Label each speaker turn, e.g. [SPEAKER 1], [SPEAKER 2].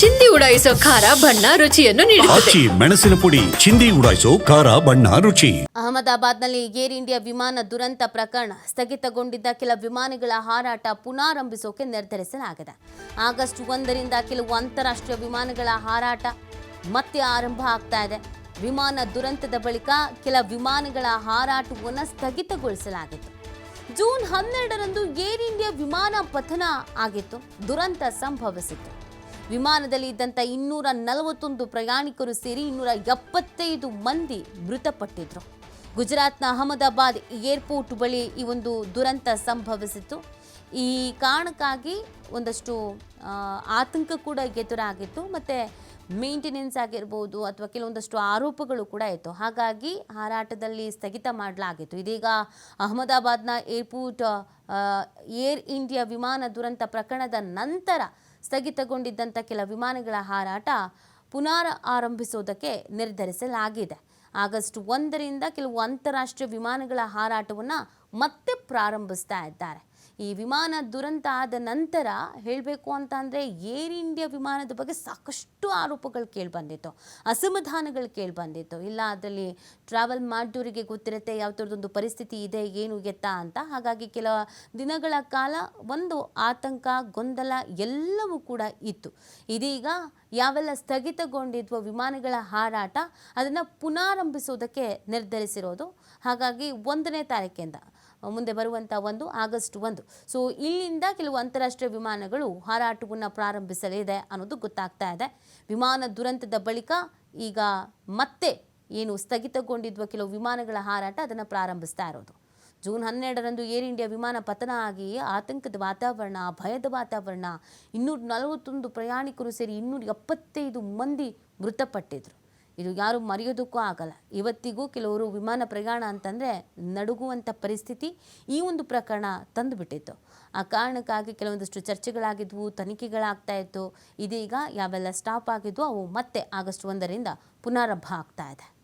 [SPEAKER 1] ಚಿಂದಿ ಉಡಾಯಿಸೋ ಖಾರ ಬಣ್ಣ ರುಚಿಯನ್ನು ನೀಡುತ್ತದೆ.
[SPEAKER 2] ಆಚಿ ಮೆಣಸಿನ ಪುಡಿ ಚಿಂದಿ ಉಡಾಯಿಸೋ ಖಾರ ಬಣ್ಣ ರುಚಿ.
[SPEAKER 3] ಅಹಮದಾಬಾದ್ನಲ್ಲಿ ಏರ್ ಇಂಡಿಯಾ ವಿಮಾನ ದುರಂತ ಪ್ರಕರಣ ಸ್ಥಗಿತಗೊಂಡಿದ್ದ ಕೆಲ ವಿಮಾನಗಳ ಹಾರಾಟ ಪುನಾರಂಭಿಸೋಕೆ ನಿರ್ಧರಿಸಲಾಗಿದೆ. ಆಗಸ್ಟ್ ಒಂದರಿಂದ ಕೆಲವು ಅಂತಾರಾಷ್ಟ್ರೀಯ ವಿಮಾನಗಳ ಹಾರಾಟ ಮತ್ತೆ ಆರಂಭ ಆಗ್ತಾ ಇದೆ. ವಿಮಾನ ದುರಂತದ ಬಳಿಕ ಕೆಲ ವಿಮಾನಗಳ ಹಾರಾಟವನ್ನು ಸ್ಥಗಿತಗೊಳಿಸಲಾಗಿತ್ತು. ಜೂನ್ ಹನ್ನೆರಡರಂದು ಏರ್ ಇಂಡಿಯಾ ವಿಮಾನ ಪತನ ಆಗಿತ್ತು. ದುರಂತ ಸಂಭವಿಸಿತ್ತು. ವಿಮಾನದಲ್ಲಿ ಇದ್ದಂಥ ಇನ್ನೂರ ನಲವತ್ತೊಂದು ಪ್ರಯಾಣಿಕರು ಸೇರಿ ಇನ್ನೂರ ಎಪ್ಪತ್ತೈದು ಮಂದಿ ಮೃತಪಟ್ಟಿದ್ರು. ಗುಜರಾತ್ನ ಅಹಮದಾಬಾದ್ ಏರ್ಪೋರ್ಟ್ ಬಳಿ ಈ ಒಂದು ದುರಂತ ಸಂಭವಿಸಿತ್ತು. ಈ ಕಾರಣಕ್ಕಾಗಿ ಒಂದಷ್ಟು ಆತಂಕ ಕೂಡ ಎದುರಾಗಿತ್ತು. ಮತ್ತು ಮೇಂಟೆನೆನ್ಸ್ ಆಗಿರ್ಬೋದು ಅಥವಾ ಕೆಲವೊಂದಷ್ಟು ಆರೋಪಗಳು ಕೂಡ ಇತ್ತು. ಹಾಗಾಗಿ ಹಾರಾಟದಲ್ಲಿ ಸ್ಥಗಿತ ಮಾಡಲಾಗಿತ್ತು. ಇದೀಗ ಅಹಮದಾಬಾದ್ನ ಏರ್ಪೋರ್ಟ್ ಏರ್ ಇಂಡಿಯಾ ವಿಮಾನ ದುರಂತ ಪ್ರಕರಣದ ನಂತರ ಸ್ಥಗಿತಗೊಂಡಿದ್ದಂಥ ಕೆಲ ವಿಮಾನಗಳ ಹಾರಾಟ ಪುನರ್ ಆರಂಭಿಸೋದಕ್ಕೆ ನಿರ್ಧರಿಸಲಾಗಿದೆ. ಆಗಸ್ಟ್ ಒಂದರಿಂದ ಕೆಲವು ಅಂತಾರಾಷ್ಟ್ರೀಯ ವಿಮಾನಗಳ ಹಾರಾಟವನ್ನು ಮತ್ತೆ ಪ್ರಾರಂಭಿಸ್ತಾ ಇದ್ದಾರೆ. ಈ ವಿಮಾನ ದುರಂತ ಆದ ನಂತರ ಹೇಳಬೇಕು ಅಂತ ಅಂದರೆ ಏರ್ ಇಂಡಿಯಾ ವಿಮಾನದ ಬಗ್ಗೆ ಸಾಕಷ್ಟು ಆರೋಪಗಳು ಕೇಳಿಬಂದಿತ್ತು ಅಸಮಾಧಾನಗಳು ಕೇಳಿಬಂದಿತ್ತು ಇಲ್ಲ, ಅದರಲ್ಲಿ ಟ್ರಾವೆಲ್ ಮಾಡಿದವರಿಗೆ ಗೊತ್ತಿರುತ್ತೆ, ಯಾವ ಥರದೊಂದು ಪರಿಸ್ಥಿತಿ ಇದೆ, ಏನು ಎತ್ತ ಅಂತ. ಹಾಗಾಗಿ ಕೆಲ ದಿನಗಳ ಕಾಲ ಒಂದು ಆತಂಕ, ಗೊಂದಲ ಎಲ್ಲವೂ ಕೂಡ ಇತ್ತು. ಇದೀಗ ಯಾವೆಲ್ಲ ಸ್ಥಗಿತಗೊಂಡಿದ್ವ ವಿಮಾನಗಳ ಹಾರಾಟ, ಅದನ್ನು ಪುನಾರಂಭಿಸೋದಕ್ಕೆ ನಿರ್ಧರಿಸಿರೋದು. ಹಾಗಾಗಿ ಒಂದನೇ ತಾರೀಕಿಂದ ಮುಂದೆ ಬರುವಂಥ ಒಂದು ಆಗಸ್ಟ್ ಒಂದು. ಸೊ ಇಲ್ಲಿಂದ ಕೆಲವು ಅಂತಾರಾಷ್ಟ್ರೀಯ ವಿಮಾನಗಳು ಹಾರಾಟವನ್ನು ಪ್ರಾರಂಭಿಸಲಿದೆ ಅನ್ನೋದು ಗೊತ್ತಾಗ್ತಾ ಇದೆ. ವಿಮಾನ ದುರಂತದ ಬಳಿಕ ಈಗ ಮತ್ತೆ ಏನು ಸ್ಥಗಿತಗೊಂಡಿದ್ವ ಕೆಲವು ವಿಮಾನಗಳ ಹಾರಾಟ ಅದನ್ನು ಪ್ರಾರಂಭಿಸ್ತಾ ಇರೋದು. ಜೂನ್ ಹನ್ನೆರಡರಂದು ಏರ್ ಇಂಡಿಯಾ ವಿಮಾನ ಪತನ ಆಗಿ ಆತಂಕದ ವಾತಾವರಣ, ಭಯದ ವಾತಾವರಣ ಇನ್ನೂರ ನಲವತ್ತೊಂದು ಪ್ರಯಾಣಿಕರು ಸೇರಿ ಇನ್ನೂರ ಎಪ್ಪತ್ತೈದು ಮಂದಿ ಮೃತಪಟ್ಟಿದ್ರು. ಇದು ಯಾರು ಮರೆಯೋದಕ್ಕೂ ಆಗಲ್ಲ. ಇವತ್ತಿಗೂ ಕೆಲವರು ವಿಮಾನ ಪ್ರಯಾಣ ಅಂತಂದರೆ ನಡುಗುವಂಥ ಪರಿಸ್ಥಿತಿ ಈ ಒಂದು ಪ್ರಕರಣ ತಂದುಬಿಟ್ಟಿತ್ತು. ಆ ಕಾರಣಕ್ಕಾಗಿ ಕೆಲವೊಂದಷ್ಟು ಚರ್ಚೆಗಳಾಗಿದ್ವು, ತನಿಖೆಗಳಾಗ್ತಾ ಇತ್ತು. ಇದೀಗ ಯಾವೆಲ್ಲ ಸ್ಟಾಪ್ ಆಗಿದ್ವು ಅವು ಮತ್ತೆ ಆಗಸ್ಟ್ ಒಂದರಿಂದ ಪುನರಾರಂಭ ಆಗ್ತಾ ಇದೆ.